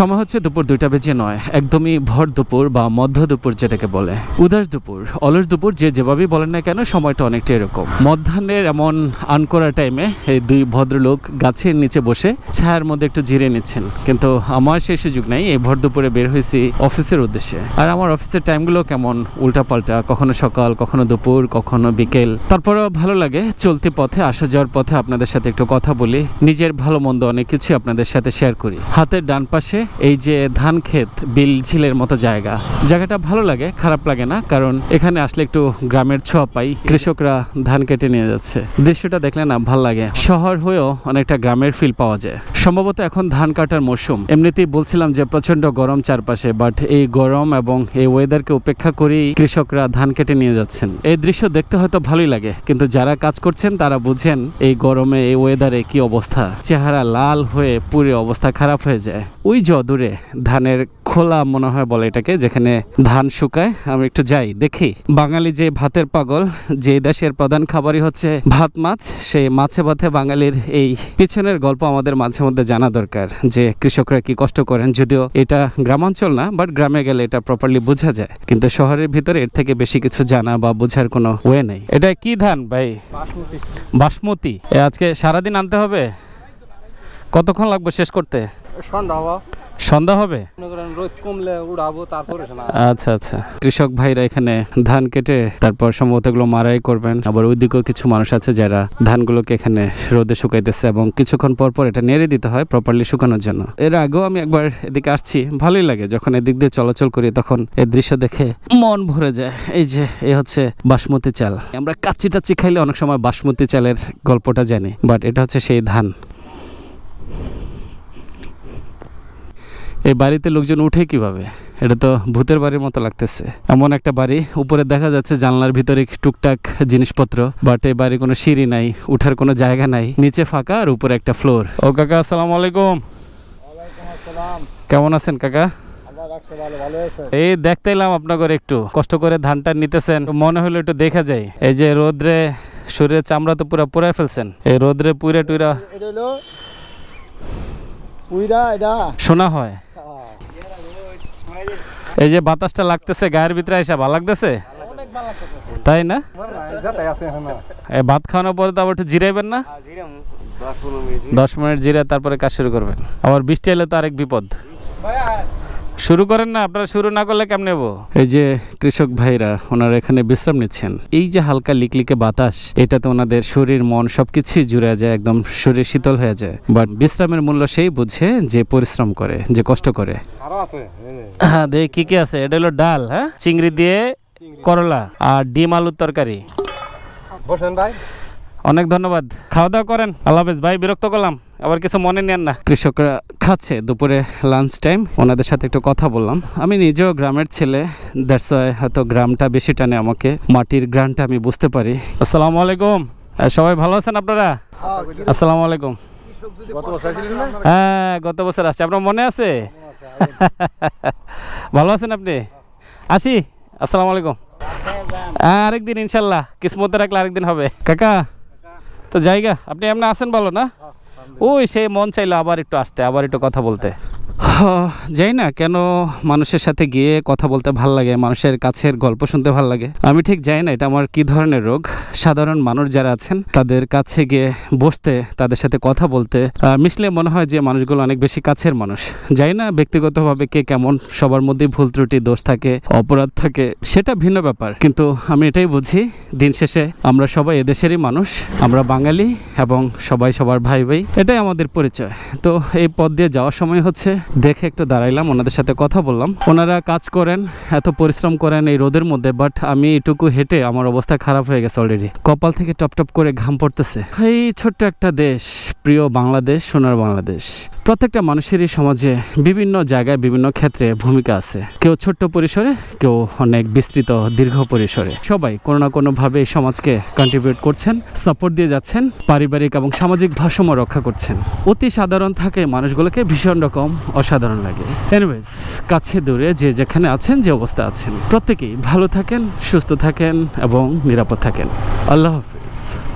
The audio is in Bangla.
সময় হচ্ছে দুপুর দুইটা বেজে নয়। একদমই ভর দুপুর বা মধ্য দুপুর যেটাকে বলে। উদাস দুপুর, অলস দুপুর, যে যেভাবেই বলেন না কেন, সময়টা অনেকটা এরকম। মধ্যাহ্নের এমন আনকরা টাইমে এই দুই ভদ্রলোক গাছের নিচে বসে ছায়ার মধ্যে একটু জিরে নিচ্ছেন। কিন্তু আমার সেই সুযোগ নাই, এই ভর দুপুরে বের হয়েছি অফিসের উদ্দেশ্যে। আর আমার অফিসের টাইমগুলো কেমন? উল্টাপাল্টা, কখনো সকাল, কখনো দুপুর, কখনো বিকেল। তারপরেও ভালো লাগে চলতি পথে, আসা যাওয়ার পথে আপনাদের সাথে একটু কথা বলি। নিজের ভালো মন্দ অনেক কিছু আপনাদের সাথে শেয়ার করি। হাতের ডান পাশে এই যে ধান ক্ষেত, বিল ঝিলের মতো জায়গা। জায়গাটা ভালো লাগে, খারাপ লাগে না, কারণ এখানে আসলে একটু গ্রামের ছোঁয়া পাই, কৃষকরা ধান কেটে নিয়ে যাচ্ছে। দৃশ্যটা দেখলে না ভালো লাগে। শহর হয়েও অনেকটা গ্রামের ফিল পাওয়া যায়। সম্ভবত এখন ধান কাটার মরশুম। এমনিতেই বলছিলাম যে প্রচণ্ড গরম চারপাশে বাট এই গরম এবং এই ওয়েদারকে উপেক্ষা করেই কৃষকরা ধান কেটে নিয়ে যাচ্ছেন। এই দৃশ্য দেখতে হয়তো ভালোই লাগে, কিন্তু যারা কাজ করছেন, তারা বুঝেন এই গরমে, এই ওয়েদারে কি অবস্থা। চেহারা লাল হয়ে পুরে অবস্থা খারাপ হয়ে যায়। ওই যে দূরে ধানের খোলা মনে হয় বলে এটাকে, যেখানে ধান শুকায়। আমি একটু যাই, দেখি। বাঙালি যে ভাতের পাগল, যে দেশের প্রধান খাবারই হচ্ছে ভাত মাছ সেই মাছে ভাতে বাঙালির এই পিছনের গল্প আমাদের মাঝে মধ্যে জানা দরকার, যে কৃষকরা কি কষ্ট করেন। যদিও এটা গ্রামাঞ্চল না বাট গ্রামে গেলে এটা প্রপারলি বোঝা যায়। কিন্তু শহরের ভিতরে এর থেকে বেশি কিছু জানা বা বোঝার কোনো ওয়ে নেই। এটা কি ধান ভাই? বাসমতি। আজকে সারাদিন আনতে হবে? কতক্ষণ লাগবে শেষ করতে? সন্ধ্যা সন্ধ্যা হবে? রোদ কমলে উড়াবো তারপরে আচ্ছা আচ্ছা। কৃষক ভাইরা এখানে ধান কেটে তারপর সম্ভবত এগুলো মারাই করবেন। আবার ওইদিকেও কিছু মানুষ আছে যারা ধানগুলোকে এখানে রোদে শুকাইতেছে এবং কিছুক্ষণ পর পর এটা নেড়ে দিতে হয় প্রপারলি শুকানোর জন্য। এর আগেও আমি একবার এদিকে আসছি ভালোই লাগে। যখন এদিক দিয়ে চলাচল করি তখন এই দৃশ্য দেখে মন ভরে যায়। এই যে এই হচ্ছে বাসমতি চাল। আমরা কাচ্চি টাচ্চি খাইলে অনেক সময় বাসমতি চালের গল্পটা জানি বাট এটা হচ্ছে সেই ধান। এই বাড়িতে লোকজন উঠে কীভাবে? এটা তো ভূতের বাড়ির মতো লাগতেছে। এমন একটা বাড়ি উপরে দেখা যাচ্ছে জানলার ভিতরে টুকটাক জিনিসপত্র বাট এই বাড়ি কোনো সিঁড়ি নাই উঠার কোনো জায়গা নাই নিচে ফাঁকা আর উপরে একটা ফ্লোর। ও কাকা আসসালামু আলাইকুম। কেমন আছেন কাকা? এই দেখতে এলাম আপনাদের একটু। কষ্ট করে ধানটা নিতেছেন মনে হলো একটু দেখা যায়। এই যে রোদ্রে শরীরের চামড়া তো পুরো পুরাই ফেলছেন। এই রোদ্রে পুইরা টুইরা শোনা হয়। এই যে বাতাসটা লাগতেছে গায়ের ভিতরে এসে ভালো লাগতেছে? তাই না? এই ভাত খাওয়ানোর পরে তো আবার একটু জিরাইবেন না? দশ মিনিট। জিরে তারপরে কাজ শুরু করবেন। আবার বৃষ্টি এলে তো আরেক বিপদ। শুরু করেন না আপনারা শুরু না করলে কেমন নেব এই যে কৃষক ভাইরা ওনারা এখানে বিশ্রাম নিচ্ছেন। এই যে হালকা লিকলিকে বাতাস এটাতে ওনাদের শরীর মন সবকিছুই জুড়ে যায় একদম শরীর শীতল হয়ে যায়। বাট বিশ্রামের মূল্য সেই বুঝে যে পরিশ্রম করে যে কষ্ট করে। আরও আছে হ্যাঁ দেখি কি কি আছে? এটা হলো ডাল হ্যাঁ? চিংড়ি দিয়ে করলা আর ডিম আলুর তরকারি। বসেন ভাই। অনেক ধন্যবাদ। খাওয়া দাওয়া করেন। আল্লাহ হাফেজ। ভাই, বিরক্ত করলাম। আবার কিছু মনে নেন না। কৃষকরা খাচ্ছে। দুপুরে লাঞ্চ টাইম ওনাদের সাথে একটু কথা বললাম। আমি নিজেও গ্রামের ছেলে। দ্যাটস হয়তো গ্রামটা বেশি টানে আমাকে। মাটির গ্রামটা আমি বুঝতে পারি। আসসালামু আলাইকুম। সবাই ভালো আছেন আপনারা? আসসালামু আলাইকুম। হ্যাঁ গত বছর আসছে। আপনার মনে আছে? ভালো আছেন আপনি? আসি। আসসালামু আলাইকুম। আরেকদিন ইনশাল্লাহ। কিসমতে রাখলে আরেকদিন হবে। কাকা তো জায়গা আপনি এমনি আসেন বলো না? ওই সে মন চাইলো আবার একটু আসতে আবার একটু কথা বলতে। যাই না, কেন মানুষের সাথে গিয়ে কথা বলতে ভালো লাগে, মানুষের কাছের গল্প শুনতে ভালো লাগে? আমি ঠিক যাই না এটা আমার কি ধরনের রোগ। সাধারণ মানুষ যারা আছেন, তাদের কাছে গিয়ে বসতে, তাদের সাথে কথা বলতে মিশলে মনে হয় যে মানুষগুলো অনেক বেশি কাছের মানুষ। যাই না, ব্যক্তিগতভাবে কে কেমন, সবার মধ্যে ভুল ত্রুটি, দোষ থাকে, অপরাধ থাকে, সেটা ভিন্ন ব্যাপার। কিন্তু আমি এটাই বুঝি, দিন শেষে আমরা সবাই এদেশেরই মানুষ, আমরা বাঙালি এবং সবাই সবার ভাই ভাই এটাই আমাদের পরিচয়। তো এই পথ দিয়ে যাওয়ার সময় হচ্ছে দেখে একটু দাঁড়াইলাম, ওনাদের সাথে কথা বললাম। ওনারা কাজ করেন, এত পরিশ্রম করেন এই রোদের মধ্যে বাট আমি এটুকু হেঁটে আমার অবস্থা খারাপ হয়ে গেছে অলরেডি কপাল থেকে টপ টপ করে ঘাম পড়তেছে। এই ছোট্ট একটা দেশ। প্রিয় বাংলাদেশ, সোনার বাংলাদেশ। প্রত্যেকটা মানুষেরই সমাজে বিভিন্ন জায়গায় বিভিন্ন ক্ষেত্রে ভূমিকা আছে। কেউ ছোট্ট পরিসরে, কেউ অনেক বিস্তৃত দীর্ঘ পরিসরে। সবাই কোনো না কোনো ভাবে এই সমাজকে কন্ট্রিবিউট করছেন সাপোর্ট দিয়ে যাচ্ছেন, পারিবারিক এবং সামাজিক ভারসাম্য রক্ষা করছেন। অতি সাধারণ থাকে মানুষগুলোকে, ভীষণ রকম অসাধারণ লাগে। এনিওয়েজ কাছে দূরে যে যেখানে আছেন, যে অবস্থা আছেন, প্রত্যেকেই ভালো থাকেন, সুস্থ থাকেন এবং নিরাপদ থাকেন। আল্লাহ হাফিজ।